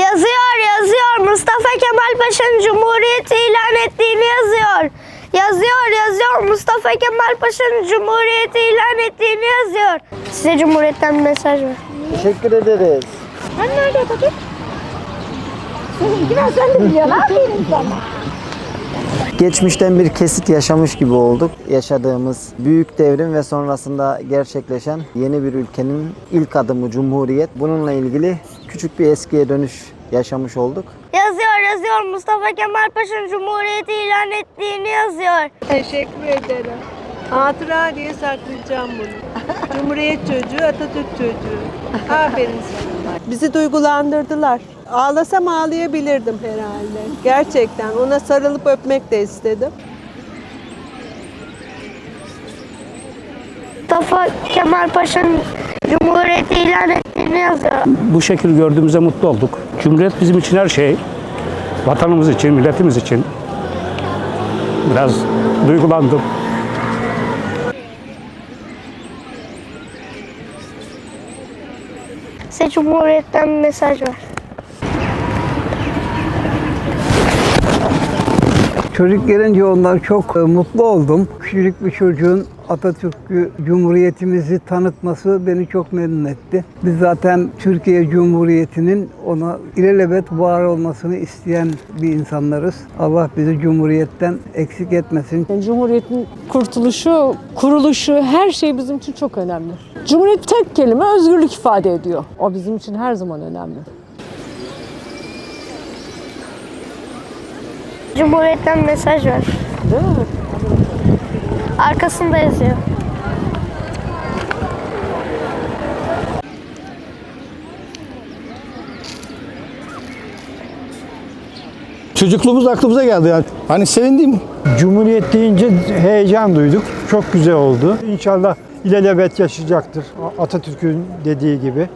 Yazıyor yazıyor Mustafa Kemal Paşa'nın Cumhuriyeti ilan ettiğini yazıyor. Yazıyor yazıyor Mustafa Kemal Paşa'nın Cumhuriyeti ilan ettiğini yazıyor. Size Cumhuriyet'ten bir mesaj var. Teşekkür ederiz. Sen nerede bakayım? Seninkiler sen de biliyorsun. Aferin sana. Geçmişten bir kesit yaşamış gibi olduk. Yaşadığımız büyük devrim ve sonrasında gerçekleşen yeni bir ülkenin ilk adımı Cumhuriyet. Bununla ilgili küçük bir eskiye dönüş yaşamış olduk. Yazıyor yazıyor Mustafa Kemal Paşa'nın Cumhuriyeti ilan ettiğini yazıyor. Teşekkür ederim. Hatıra diye saklayacağım bunu. Cumhuriyet çocuğu, Atatürk çocuğu. Aferin sana. Bizi duygulandırdılar. Ağlasam ağlayabilirdim herhalde. Gerçekten ona sarılıp öpmek de istedim. Mustafa Kemal Paşa'nın Cumhuriyeti ilan ettiğini yazıyor. Bu şekil gördüğümüzde mutlu olduk. Cumhuriyet bizim için her şey. Vatanımız için, milletimiz için. Biraz duygulandım. Size Cumhuriyet'ten bir mesaj var. Çocuk gelince ondan çok e, mutlu oldum. Küçücük bir çocuğun Atatürk'ü, Cumhuriyetimizi tanıtması beni çok memnun etti. Biz zaten Türkiye Cumhuriyeti'nin ona ilelebet var olmasını isteyen bir insanlarız. Allah bizi Cumhuriyet'ten eksik etmesin. Cumhuriyetin kurtuluşu, kuruluşu her şey bizim için çok önemli. Cumhuriyet tek kelime özgürlük ifade ediyor. O bizim için her zaman önemli. Cumhuriyet'ten mesaj var. Değil mi? Arkasında yazıyor. Çocukluğumuz aklımıza geldi yani. Hani sevindim. Cumhuriyet deyince heyecan duyduk. Çok güzel oldu. İnşallah ilelebet yaşayacaktır. Atatürk'ün dediği gibi.